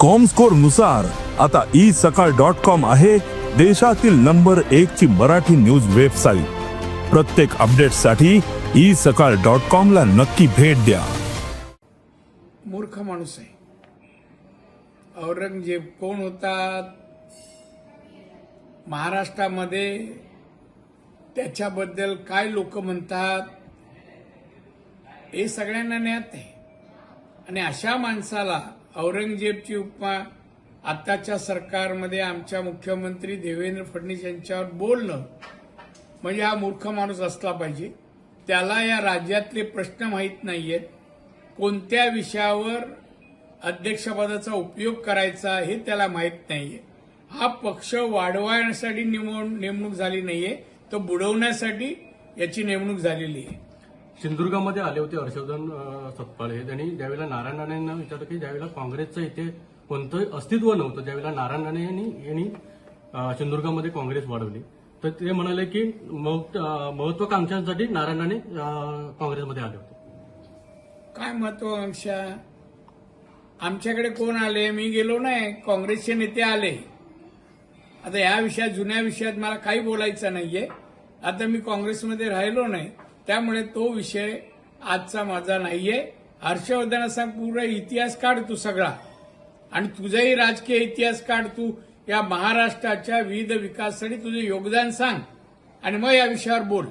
कॉमस्कोरनुसार आता ई सकाळ dot com आहे देशातील नंबर एक ची मराठी न्यूज वेबसाईट प्रत्येक अपडेटसाठी ई सकाळ डॉट कॉम ला नक्की भेट द्या. मूर्ख माणूस आहे. औरंगजेब कोण होतात महाराष्ट्रामध्ये त्याच्याबद्दल काय लोक म्हणतात? हे सगळ्यांना ज्ञात आहे. आणि अशा माणसाला औरंगजेबची उपमा आताच्या सरकारमध्ये आमच्या मुख्यमंत्री देवेंद्र फडणवीस यांच्यावर बोलणं म्हणजे हा मूर्ख माणूस असला पाहिजे. त्याला या राज्यातले प्रश्न माहीत नाहीयेत कोणत्या विषयावर अध्यक्षपदाचा उपयोग करायचा हे त्याला माहीत नाहीये. हा पक्ष वाढवण्यासाठी निमवून- नेमणूक झाली नाहीये. तर बुडवण्यासाठी याची नेमणूक झालेली आहे. सिंधुदुर्गामध्ये आले होते हर्षवर्धन अं, हे त्यांनी ज्यावेळेला नारायण राणेंना विचारलं की ज्यावेळेला काँग्रेसचं इथे कोणतं अस्तित्व नव्हतं ज्यावेळेला नारायण राणे यांनी यांनी सिंधुदुर्गामध्ये काँग्रेस वाढवली. तर ते म्हणाले की महत्वाकांक्षांसाठी नारायण राणे काँग्रेसमध्ये आले होते. काय महत्वाकांक्षा आमच्याकडे कोण आले? मी गेलो नाही. काँग्रेसचे नेते आले. आता या विषयात जुन्या विषयात मला काही बोलायचं नाहीये. आता मी काँग्रेसमध्ये राहिलो नाही. त्यामुळे तो विषय आजचा माझा नाहीये. हर्षवर्धन असा पूर्ण इतिहास काढ तू सगळा. आणि तुझाही राजकीय इतिहास काढ तू. या महाराष्ट्राच्या विविध विकासासाठी तुझे योगदान सांग. आणि मग या विषयावर बोल.